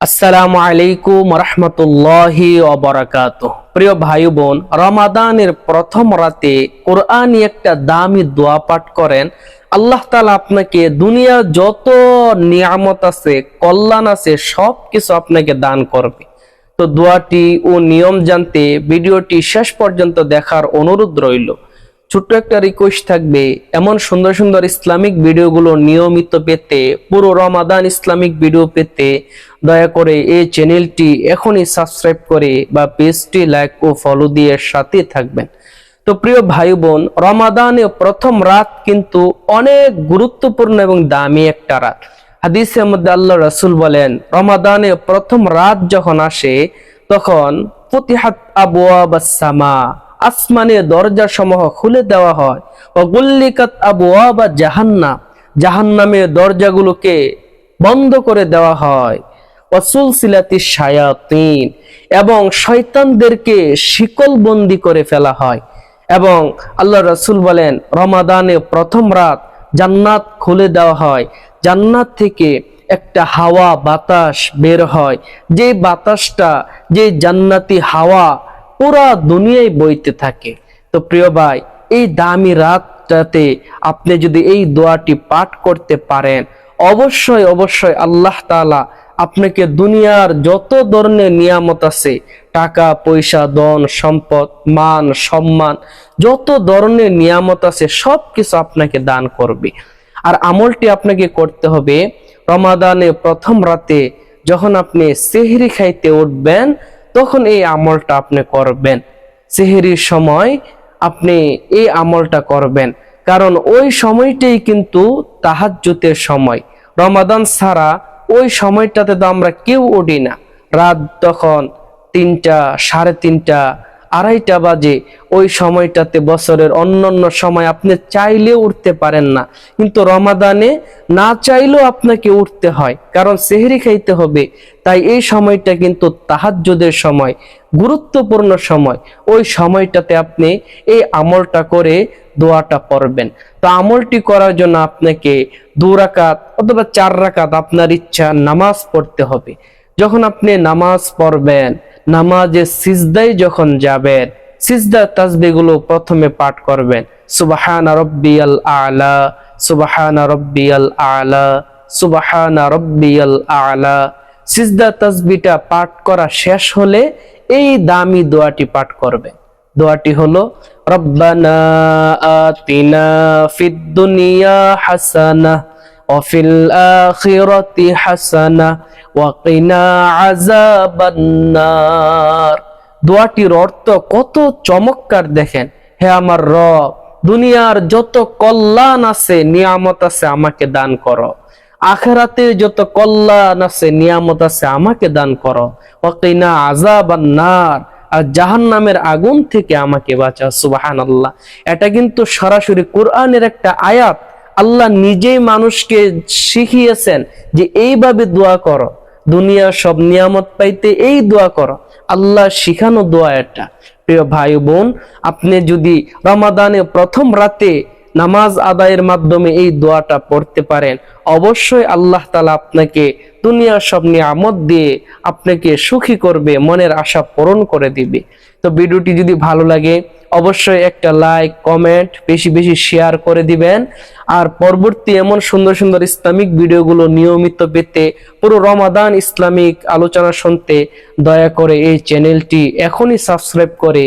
আসসালামু আলাইকুম রহমতুল্লাহি অবরাকাত প্রিয় ভাই বোন রমাদানের প্রথম রাতে কোরআনই একটা দামি দোয়া পাঠ করেন। আল্লাহ তালা আপনাকে দুনিয়ার যত নিয়ামত আছে, কল্যাণ আছে সব কিছু আপনাকে দান করবে। তো দোয়াটি ও নিয়ম জানতে, ভিডিওটি শেষ পর্যন্ত দেখার অনুরোধ রইল। ছোট্ট একটা রিকোয়েস্ট থাকবে, এমন সুন্দর সুন্দর ইসলামিক ভিডিওগুলো নিয়মিত পেতে, পুরো রমাদান ইসলামিক ভিডিও পেতে, দয়া করে এই চ্যানেলটি এখনই সাবস্ক্রাইব করে বা পেজটি লাইক ও ফলো দিয়ে সাথে থাকবেন। তো প্রিয় ভাই বোন, রমাদানে প্রথম রাত কিন্তু অনেক গুরুত্বপূর্ণ এবং দামি একটা রাত। হাদিসের মধ্যে আল্লাহ রাসূল বলেন, রমাদানে প্রথম রাত যখন আসে, তখন ফুতিহাত আবওয়াবাস সামা আসমানের দরজা সমূহ খুলে দেওয়া হয়। ও গুল্লিকাত আবওয়াবা জাহান্নাম, জাহান্নামের দরজাগুলোকে বন্ধ করে দেওয়া হয়। ওয়াসুলসিলাতি শায়াতিন, এবং শয়তানদেরকে শিকল বন্দি করে ফেলা হয়। এবং আল্লাহ রসুল বলেন, রমাদানে প্রথম রাত জান্নাত খুলে দেওয়া হয়। জান্নাত থেকে একটা হাওয়া বাতাস বের হয়। যে বাতাসটা, যে জান্নাতি হাওয়া পুরা দুনিয়ায় বইতে থাকে। তো প্রিয় ভাই, এই দামি রাতটাতে আপনি যদি এই দোয়াটি পাঠ করতে পারেন, অবশ্যই অবশ্যই আল্লাহ তাআলা আপনাকে দুনিয়ার যত ধরনের নিয়ামত আছে, টাকা, পয়সা, ধন, সম্পদ, মান, সম্মান, যত ধরনের নিয়ামত আছে সব কিছু আপনাকে দান করবে। আর আমলটি আপনাকে করতে হবে রমাদানে প্রথম রাতে, যখন আপনি সেহরি খাইতে উঠবেন তখন এই আমলটা আপনি করবেন। সেহেরির সময় আপনি এই আমলটা করবেন। কারণ ওই সময়টাই কিন্তু তাহাজ্যতের সময়। রমাদান ছাড়া ওই সময়টাতে তো আমরা কেউ উঠি না। রাত তখন তিনটা, সাড়ে তিনটা আড়াইটা বাজে, ওই সময়টাতে বছরের অন্যান্য সময় আপনি চাইলেও উঠতে পারেন না। কিন্তু রমাদানে না চাইলেও আপনাকে উঠতে হয়, কারণ সেহরি খাইতে হবে। তাই এই সময়টা কিন্তু তাহাজ্জুদের সময়, গুরুত্বপূর্ণ সময়। ওই সময়টাতে আপনি এই আমলটা করে দোয়াটা পড়বেন। তো আমলটি করার জন্য আপনাকে দু রাকাত অথবা চার রাকাত আপনার ইচ্ছা নামাজ পড়তে হবে। যখন আপনি নামাজ পড়বেন নামাজে সিজদায় যখন যাবেন, সিজদা তাসবিগুলো প্রথমে পাঠ করবেন। সুবাহানা রব্বিয়াল আলা, সুবাহানা রব্বিয়াল আলা, সুবাহানা রব্বিয়াল আলা। সিজদা তাসবিটা পাঠ করা শেষ হলে এই দামি দোয়াটি পাঠ করবেন। দোয়াটি হলো, রব্বানা আতিনা ফিদ দুনিয়া হাসানা وفي الآخرة حسنة وقنا عذاب النار দোয়াটির অর্থ কত চমৎকার দেখেন হে আমার রব দুনিয়ার যত কল্যাণ আছে নিয়ামত আছে আমাকে দান করো আখেরাতে যত কল্যাণ আছে নিয়ামত আছে আমাকে দান করো ওয়াকিনা আজাব নার আর জাহান নামের আগুন থেকে আমাকে বাঁচাও সুবাহান আল্লাহ এটা কিন্তু সরাসরি কোরআনের একটা আয়াত আল্লাহ নিজেই মানুষকে শিখিয়েছেন যে এইভাবে দোয়া করো। দুনিয়া সব নিয়ামত পাইতে এই দোয়া করো। আল্লাহ শিখানো দোয়া এটা। প্রিয় ভাই বোন, আপনি যদি রমাদানে প্রথম রাতে নামাজ আদায়ের মাধ্যমে এই দোয়াটা পড়তে পারেন, অবশ্যই আল্লাহ তালা আপনাকে দুনিয়ার সব নিয়ামত দিয়ে আপনাকে সুখী করবে, মনের আশা পূরণ করে দিবে। তো ভিডিওটি যদি ভালো লাগে অবশ্যই একটা লাইক কমেন্ট বেশি বেশি শেয়ার করে দিবেন। আর পরবর্তী এমন সুন্দর সুন্দর ইসলামিক ভিডিওগুলো নিয়মিত পেতে পুরো রমাদান ইসলামিক আলোচনা শুনতে দয়া করে এই চ্যানেলটি এখনই সাবস্ক্রাইব করে